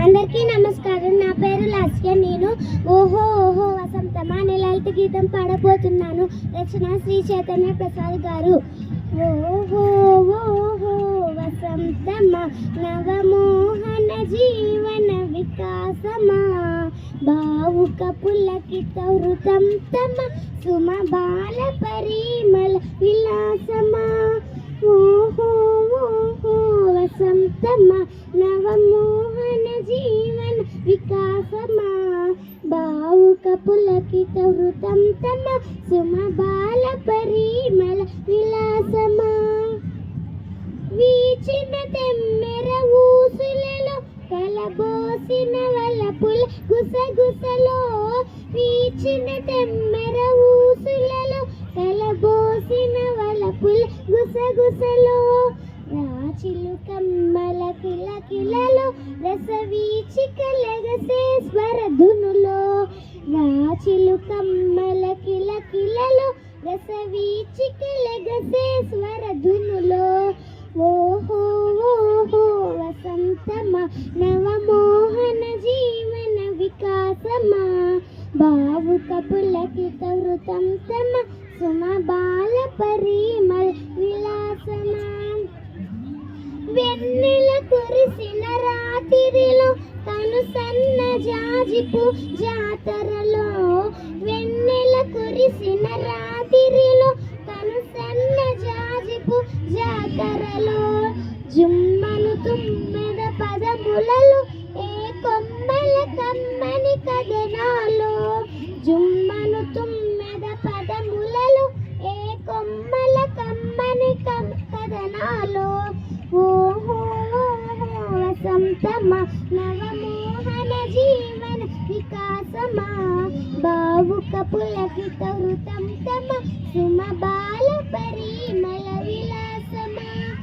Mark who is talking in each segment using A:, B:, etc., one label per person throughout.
A: అందరికీ నమస్కారం. నా పేరు లాస్య. నేను ఓహో ఓహో వసంతమా అనే లలిత గీతం పాడబోతున్నాను. రచన శ్రీ చైతన్య ప్రసాద్ గారు. ఓహో ఓహో వసంతమా నవమోహన జీవన వికాసమా? భావుక పులకిత వృతం తమ సుమ బాల పరిమళ విలాసమా? ఓహో ఓహో పులకిత వృతం తన సుమ బాల పరిమళ విలాసమా? వీచిన తెమ్మెర ఊసులలో కలబోసిన వలపుల గుసగుసలో వీచిన తెమ్మెర ఊసులలో కలబోసిన వలపుల గుసగుసలో రాచిలు కమ్మల కిల కిలలో రస వీచిక స్వరధునులు స్వర కమ్మల కిల కిలలో రస వీచిక లెగసే స్వర ధునులో. ఓహో ఓహో వసంతమా నవమోహన జీవన వికాసమా? బావు కపులకి వృతం తమ సుమ బాల పరిమల్ విలాసమా? వెన్నెల కురిసిన రాత్రిలో తను సన్నజా జాజిపు జాతరలో వెన్నెల కురిసిన రాత్రిలో తను జాజిపు జాతరలో జుమ్మను తుమ్మెద పదములలో ఏ కొమ్మల కమ్మని కథనాలో జుమ్మను తుమ్మెద పదములలో ఏ కొమ్మల కమ్మని కమ్ కథనాలో ఓహో వసంతమ నవమోహన జీవన సమా. బావుక పులకిత వృతం తమ. సుమ బాల పరిమళ విలాసమా.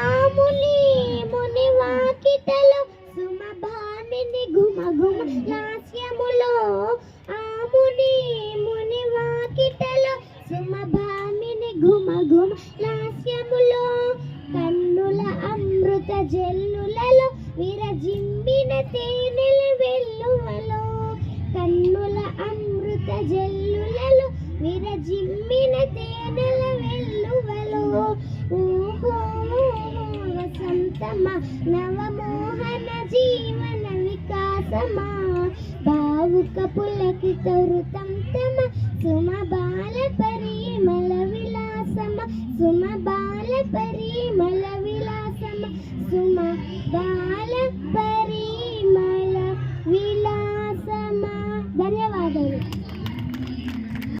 A: ఆముని ముని వాకిటలో సుమ భామిని గుమ గుమ లాస్యములో. ఆముని ముని వాకిటలో సుమ భామిని గుమ గుమ లాస్యములో. కన్నుల అమృత జల్లులలో విరజింబిన తే జల్లులలో విరజిమ్మిన తేనెల వెల్లువలో. ఊహో వసంతమా నవమోహన జీవన వికాసమా? భావుక పులకిత వృతంతమ సుమ బాల పరిమళ విలాసమ? సుమ బాల పరిమళ విలాసమ? సుమ బాల